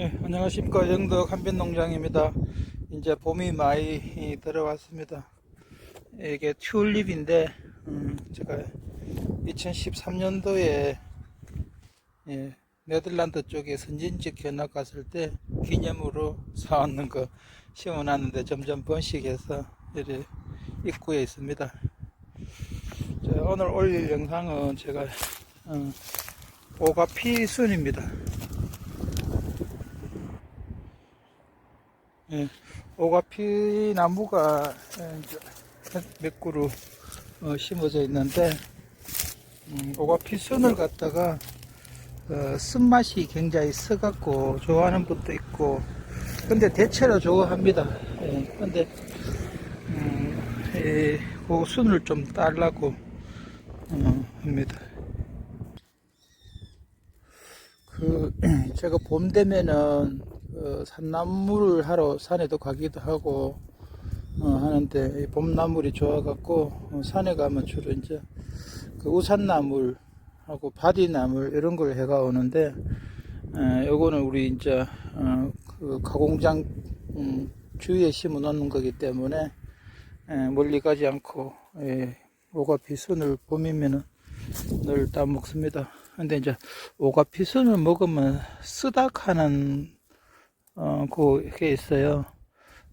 예, 안녕하십니까 영덕 한변농장입니다. 이제 봄이 많이 들어왔습니다. 이게 튤립인데 음, 제가 2013년도에 예, 네덜란드 쪽에 선진직 견학 갔을 때 기념으로 사왔는 거 심어놨는데 점점 번식해서 이렇게 입구에 있습니다. 자, 오늘 올릴 영상은 제가 어, 오가피순입니다. 예, 오가피 나무가 예, 몇 그루 어, 심어져 있는데 음, 오가피 순을 갖다가 어, 쓴맛이 굉장히 써갖고 좋아하는 분도 있고 근데 대체로 좋아합니다. 예, 근데 음, 예, 그 순을 좀 따려고 어, 합니다. 그 제가 봄 되면은 그 산나물을 하러 산에도 가기도 하고 어, 하는데 이 봄나물이 좋아갖고 어, 산에 가면 주로 이제 그 우산나물하고 바디나물 이런 걸 해가 오는데 에, 요거는 우리 이제 어, 그 가공장 음, 주위에 심어 놓는 거기 때문에 에, 멀리 가지 않고 예, 오가피 순을 봄이면은 늘 따먹습니다. 근데 이제 오가피 순을 먹으면 쓰닥하는 어, 그게 있어요.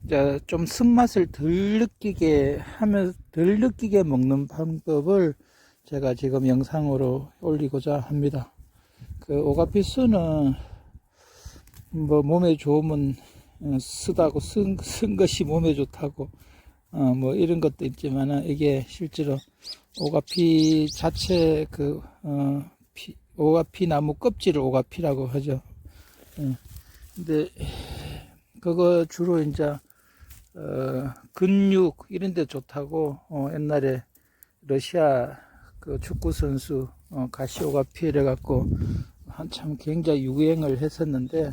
이제 좀 쓴맛을 덜 느끼게 하면 덜 느끼게 먹는 방법을 제가 지금 영상으로 올리고자 합니다. 그 오가피수는 뭐 몸에 좋으면 어, 쓰다고 쓴, 쓴 것이 몸에 좋다고 어, 뭐 이런 것도 있지만은 이게 실제로 오가피 자체 그 어, 피, 오가피 나무 껍질을 오가피라고 하죠. 예. 근데 그거 주로 이제 어, 근육 이런 데 좋다고 어, 옛날에 러시아 그 축구 선수 어, 가시오가피 이래 갖고 한참 굉장히 유행을 했었는데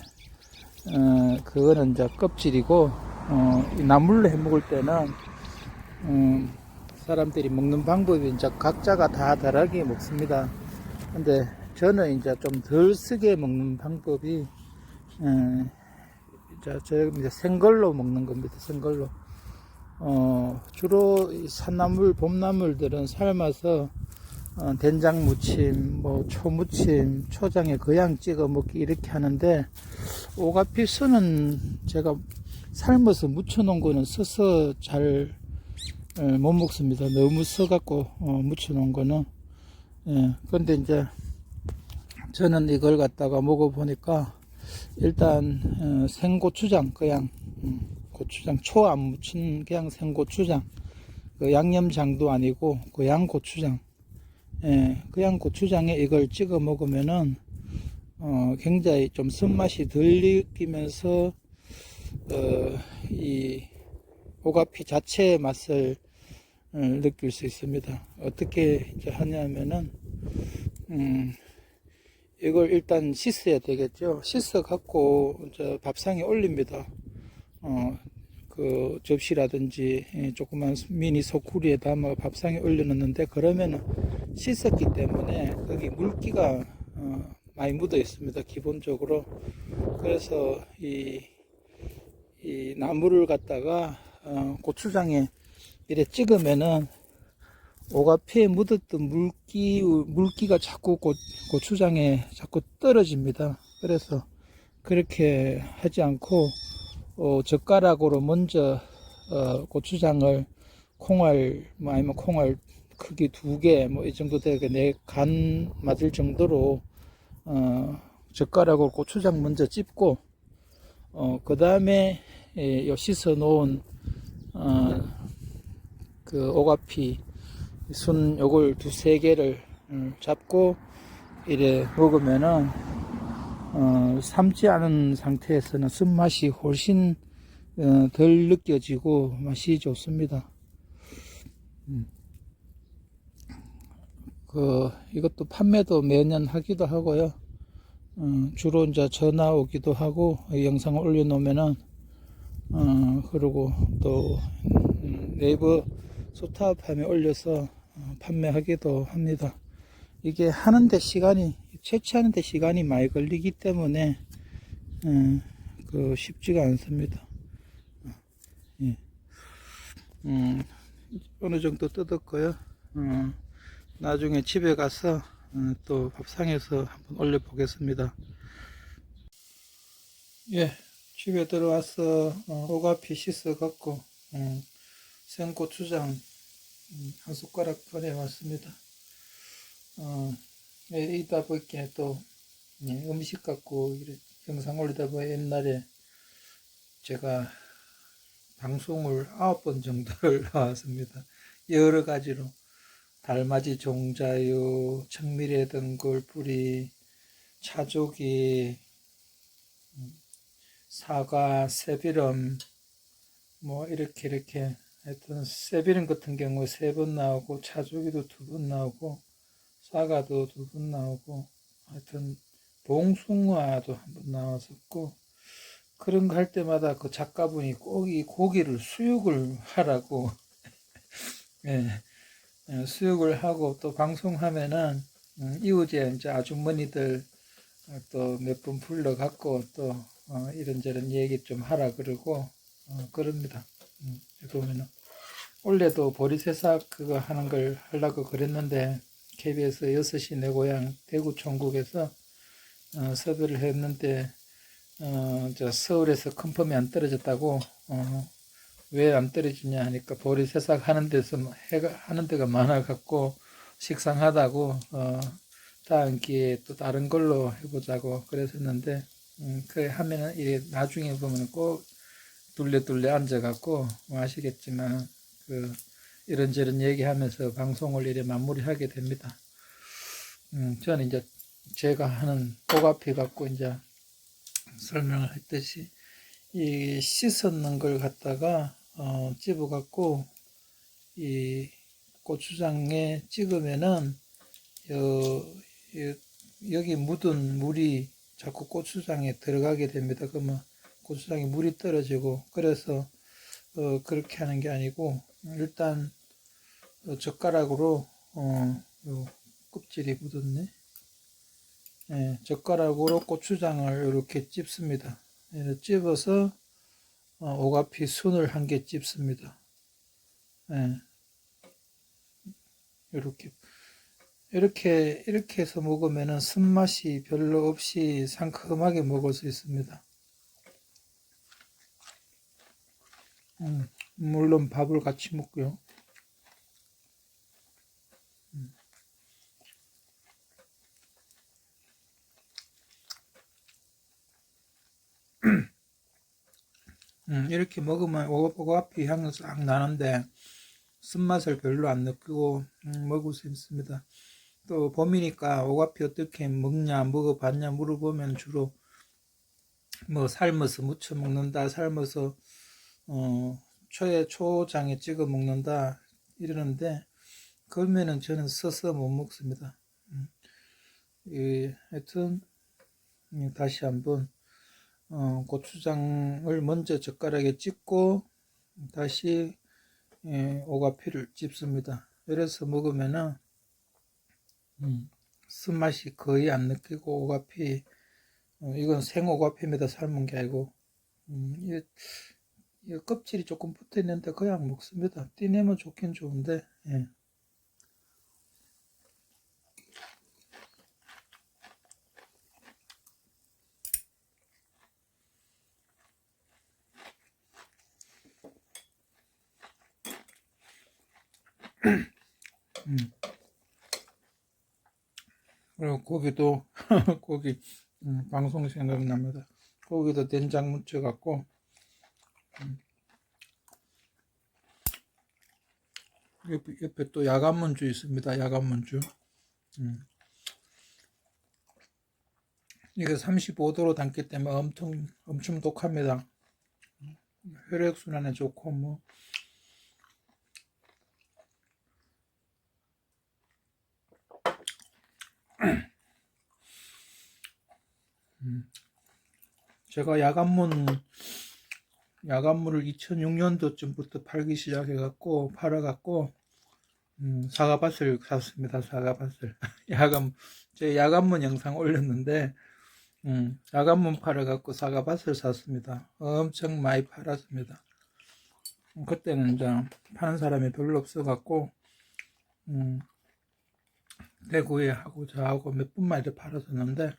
어, 그거는 이제 껍질이고 어, 이 나물로 해 먹을 때는 음, 사람들이 먹는 방법이 이제 각자가 다 다르게 먹습니다. 근데 저는 이제 좀 덜 쓰게 먹는 방법이 예, 자, 저 이제 생걸로 먹는 겁니다. 생걸로. 어, 주로 이 산나물, 봄나물들은 삶아서 어, 된장 무침, 뭐 초무침, 초장에 그냥 찍어 먹기 이렇게 하는데 오가피 순은 제가 삶아서 무쳐 놓은 거는 써서 잘 못 먹습니다. 너무 써갖고 어, 무쳐 놓은 거는. 예, 근데 이제 저는 이걸 갖다가 먹어보니까 일단 어, 생고추장 그냥 음, 고추장 초 안 묻힌 그냥 생고추장. 그 양념장도 아니고 그 양 고추장. 예, 그냥 고추장에 이걸 찍어 먹으면은 어, 굉장히 좀 쓴맛이 덜 느끼면서 어, 이 오가피 자체의 맛을 어, 느낄 수 있습니다. 어떻게 이제 하냐면은 음, 이걸 일단 씻어야 되겠죠. 씻어 갖고 저 밥상에 올립니다. 어, 그 접시라든지 예, 조그만 미니 소쿠리에 담아 밥상에 올려놓는데 그러면은 씻었기 때문에 거기 물기가 어, 많이 묻어 있습니다. 기본적으로 그래서 이, 이 나무를 갖다가 어, 고추장에 이래 찍으면은 오가피에 묻었던 물기, 물기가 자꾸 고, 고추장에 자꾸 떨어집니다. 그래서 그렇게 하지 않고, 어, 젓가락으로 먼저, 어, 고추장을 콩알, 뭐 아니면 콩알 크기 두 개, 뭐 이 정도 되게 내간 맞을 정도로, 어, 젓가락으로 고추장 먼저 찝고, 어, 그 다음에, 예, 요 씻어 놓은, 어, 그 오가피, 순 요걸 두 세 개를 음, 잡고 이래 먹으면은 어, 삶지 않은 상태에서는 쓴맛이 훨씬 어, 덜 느껴지고 맛이 좋습니다. 음. 그 이것도 판매도 매년 하기도 하고요. 어, 주로 이제 전화 오기도 하고 영상을 올려놓으면은 어, 그리고 또 음, 네이버 소타팜에 올려서 어, 판매하기도 합니다. 이게 하는데 시간이 채취하는데 시간이 많이 걸리기 때문에 음, 그 쉽지가 않습니다. 예. 음, 어느 정도 뜯었고요. 어, 나중에 집에 가서 어, 또 밥상에서 한번 올려 보겠습니다. 예, 집에 들어와서 어, 오가피 씻어 갖고 음, 생고추장 음, 한 숟가락 꺼내왔습니다. 어, 예, 이따 볼게 또 예, 음식 갖고 영상 올리다 보니 옛날에 제가 방송을 아홉 번 정도를 나왔습니다. 여러 가지로 달맞이 종자유, 청미래 등굴 뿌리, 차조기, 음, 사과, 새비름, 뭐 이렇게 이렇게 하여튼 새비름 같은 경우 세 번 나오고 차조기도 두 번 나오고 사과도 두 번 나오고 하여튼 봉숭아도 한 번 나왔었고 그런 거 할 때마다 그 작가분이 꼭 이 고기를 수육을 하라고 예, 예, 수육을 하고 또 방송하면은 음, 이웃에 이제 아주머니들 또 몇 분 불러갖고 또 어, 이런저런 얘기 좀 하라 그러고 어, 그럽니다. 음, 보면은 원래도 보리새싹 그거 하는 걸 하려고 그랬는데 KBS 6시 내 고향 대구 총국에서 어, 섭외를 했는데 어, 저 서울에서 컨펌이 안 떨어졌다고 어, 왜 안 떨어지냐 하니까 보리 새싹 하는 데서 뭐 해가 하는 데가 많아 갖고 식상하다고 어, 다음 기회에 또 다른 걸로 해보자고 그랬었는데 음, 그 하면은 이게 나중에 보면 꼭 둘레둘레 앉아 갖고 뭐 아시겠지만 그 이런저런 얘기하면서 방송을 이래 마무리하게 됩니다. 음, 저는 이제 제가 하는 오가피 갖고 이제 설명을 했듯이 이 씻었는 걸 갖다가 어, 집어 갖고 이 고추장에 찍으면은 여, 여, 여기 묻은 물이 자꾸 고추장에 들어가게 됩니다. 그러면 고추장에 물이 떨어지고 그래서 어, 그렇게 하는 게 아니고 일단 어, 젓가락으로 어, 요 껍질이 묻었네. 예, 젓가락으로 고추장을 이렇게 찝습니다. 예, 찝어서 어, 오가피 순을 한 개 찝습니다. 예, 이렇게 이렇게 이렇게 해서 먹으면은 쓴맛이 별로 없이 상큼하게 먹을 수 있습니다. 음, 물론 밥을 같이 먹고요. 음, 이렇게 먹으면 오- 오가피 향이 싹 나는데 쓴맛을 별로 안 느끼고 음, 먹을 수 있습니다. 또 봄이니까 오가피 어떻게 먹냐 먹어봤냐 물어보면 주로 뭐 삶아서 무쳐 먹는다 삶아서 어, 초에 초장에 찍어 먹는다 이러는데 그러면은 저는 써서 못 먹습니다. 음, 이, 하여튼 음, 다시 한번 어, 고추장을 먼저 젓가락에 찍고 다시 예, 오가피를 찝습니다. 이래서 먹으면은 음, 쓴맛이 거의 안 느끼고 오가피 어, 이건 생 오가피입니다. 삶은 게 아니고 음, 이, 이 껍질이 조금 붙어 있는데 그냥 먹습니다. 띠내면 좋긴 좋은데 예. 음. 그리고 고기도 고기 음, 방송 생각납니다. 고기도 된장 묻혀갖고 음. 옆에, 옆에 또 야간문주 있습니다. 야간문주. 음. 이게 35도로 담기 때문에 엄청 엄청 독합니다. 혈액 순환에 좋고 뭐 제가 야간문 야간문을 2006년도쯤부터 팔기 시작해갖고 팔아갖고 음, 사과밭을 샀습니다. 사과밭을 야간 제 야간문 영상 올렸는데 음, 야간문 팔아갖고 사과밭을 샀습니다. 엄청 많이 팔았습니다. 음, 그때는 이제 파는 사람이 별로 없어갖고, 음, 대구에 하고 저하고 몇 분만 이렇게 팔았었는데,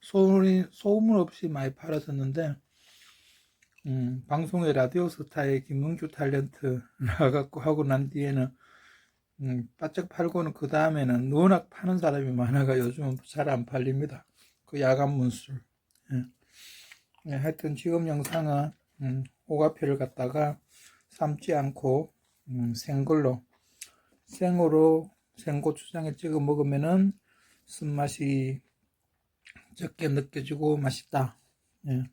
소리, 소문 없이 많이 팔았었는데, 음, 방송에 라디오 스타의 김문규 탤런트 나가갖고 하고 난 뒤에는, 음, 바짝 팔고는 그 다음에는 워낙 파는 사람이 많아가 요즘은 잘 안 팔립니다. 그 야간 문술. 예. 예, 하여튼 지금 영상은 음, 오가피를 갖다가 삶지 않고 음, 생걸로 생으로 생고추장에 찍어 먹으면은 쓴맛이 적게 느껴지고 맛있다. 예. 예,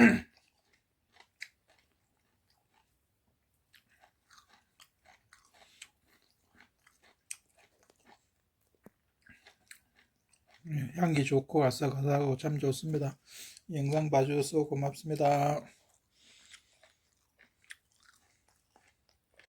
향기 좋고 아삭아삭하고 참 좋습니다. 영상 봐주셔서 고맙습니다.